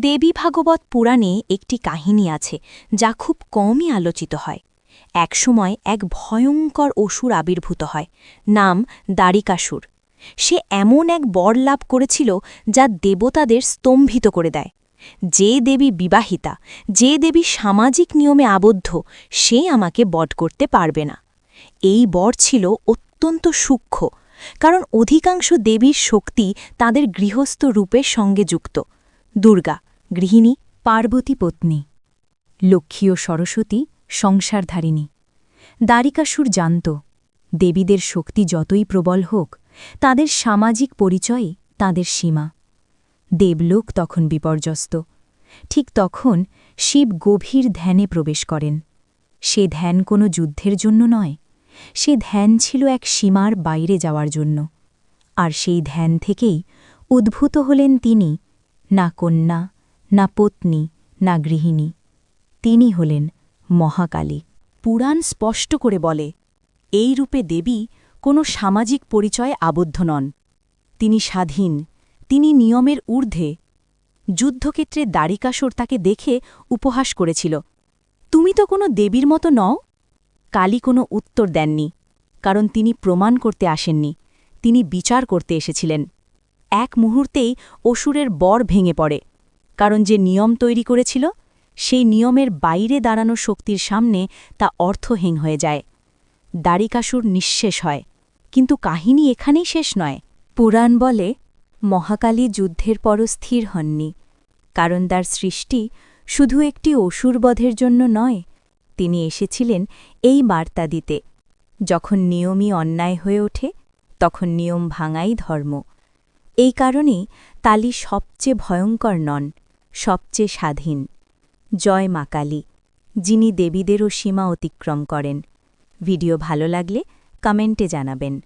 দেবী ভাগবত পুরাণে একটি কাহিনী আছে, যা খুব কমই আলোচিত হয়। একসময় এক ভয়ঙ্কর অসুর আবির্ভূত হয়, নাম দ্বারিকাসুর। সে এমন এক বর লাভ করেছিল, যা দেবতাদের স্তম্ভিত করে দেয়। যে দেবী বিবাহিতা, যে দেবী সামাজিক নিয়মে আবদ্ধ, সে আমাকে বট করতে পারবে না। এই বর ছিল অত্যন্ত সূক্ষ্ম, কারণ অধিকাংশ দেবীর শক্তি তাদের গৃহস্থ রূপের সঙ্গে যুক্ত। দুর্গা গৃহিণী, পার্বতী পত্নী, লক্ষ্মী ও সরস্বতী, সংসারধারিণী। দ্বারিকাসুর জানত, দেবীদের শক্তি যতই প্রবল হোক, তাদের সামাজিক পরিচয়ে তাদের সীমা। দেবলোক তখন বিপর্যস্ত। ঠিক তখন শিব গভীর ধ্যানে প্রবেশ করেন। সে ধ্যান কোনো যুদ্ধের জন্য নয়, সে ধ্যান ছিল এক সীমার বাইরে যাওয়ার জন্য। আর সেই ধ্যান থেকেই উদ্ভূত হলেন তিনি, না কন্যা না পত্নী, না গৃহিণী। তিনি হলেন মহাকালী। পুরাণ স্পষ্ট করে বলে, এই রূপে দেবী কোনো সামাজিক পরিচয়ে আবদ্ধ নন। তিনি স্বাধীন, তিনি নিয়মের ঊর্ধ্বে। যুদ্ধক্ষেত্রে দ্বারিকাসুর তাকে দেখে উপহাস করেছিল, তুমি তো কোনো দেবীর মতো নও? কালী কোনো উত্তর দেননি, কারণ তিনি প্রমাণ করতে আসেননি, তিনি বিচার করতে এসেছিলেন। এক মুহূর্তেই অসুরের বর ভেঙে পড়ে। কারণ যে নিয়ম তৈরি করেছিল, সেই নিয়মের বাইরে দাঁড়ানো শক্তির সামনে তা অর্থহীন হয়ে যায়। দ্বারিকাসুর নিঃশেষ হয়। কিন্তু কাহিনী এখানেই শেষ নয়। পুরাণ বলে, মহাকালী যুদ্ধের পর স্থির হননি। কারণ তার সৃষ্টি শুধু একটি অসুরবধের জন্য নয়, তিনি এসেছিলেন এই বার্তা দিতে। যখন নিয়মই অন্যায় হয়ে ওঠে, তখন নিয়ম ভাঙাই ধর্ম। এই কারণেই তালি সবচেয়ে ভয়ঙ্কর নন। সবচেয়ে স্বাধীন। জয় মা কালী, যিনি দেবীদেরও সীমা অতিক্রম করেন। ভিডিও ভালো লাগলে কমেন্টে জানাবেন।